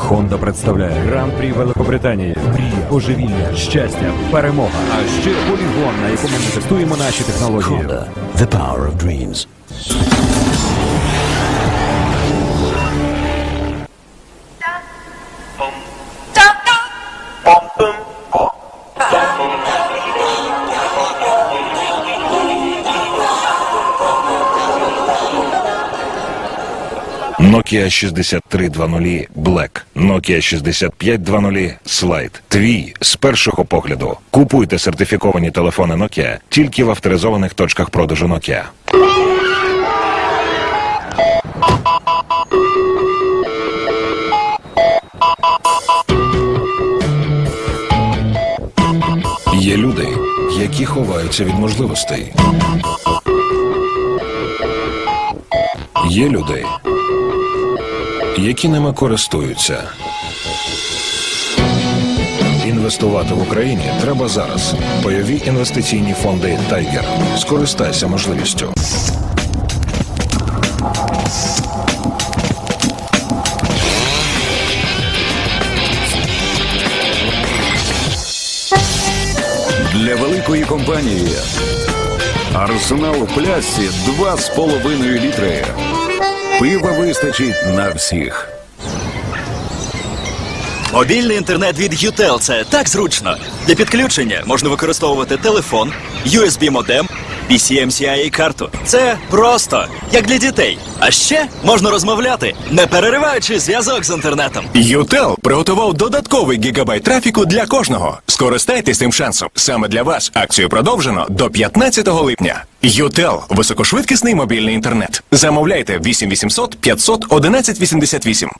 Honda представляє Гран-прі Великобританії. Мрія, божевілля, щастя, перемога. А ще полігон, на якому ми тестуємо наші технології. Honda, the power of dreams. Nokia 6320 Black, Nokia 6520 Slide. Твій з першого погляду. Купуйте сертифіковані телефони Nokia тільки в авторизованих точках продажу Nokia. Є люди, які ховаються від можливостей. Є люди, які ними користуються. Інвестувати в Україні треба зараз. Бойові інвестиційні фонди Тайгер. Скористайся можливістю. Для великої компанії арсенал в плясці 2,5 літри. Пива вистачить на всіх. Мобільний інтернет від UTEL – це так зручно. Для підключення можна використовувати телефон, USB-модем, PCMCIA карту. Це просто як для дітей. А ще можна розмовляти, не перериваючи зв'язок з інтернетом. ЮТЕЛ приготував додатковий гігабайт трафіку для кожного. Скористайтесь цим шансом. Саме для вас акцію продовжено до 15 липня. ЮТЕЛ – високошвидкісний мобільний інтернет. Замовляйте 8800 500 1188.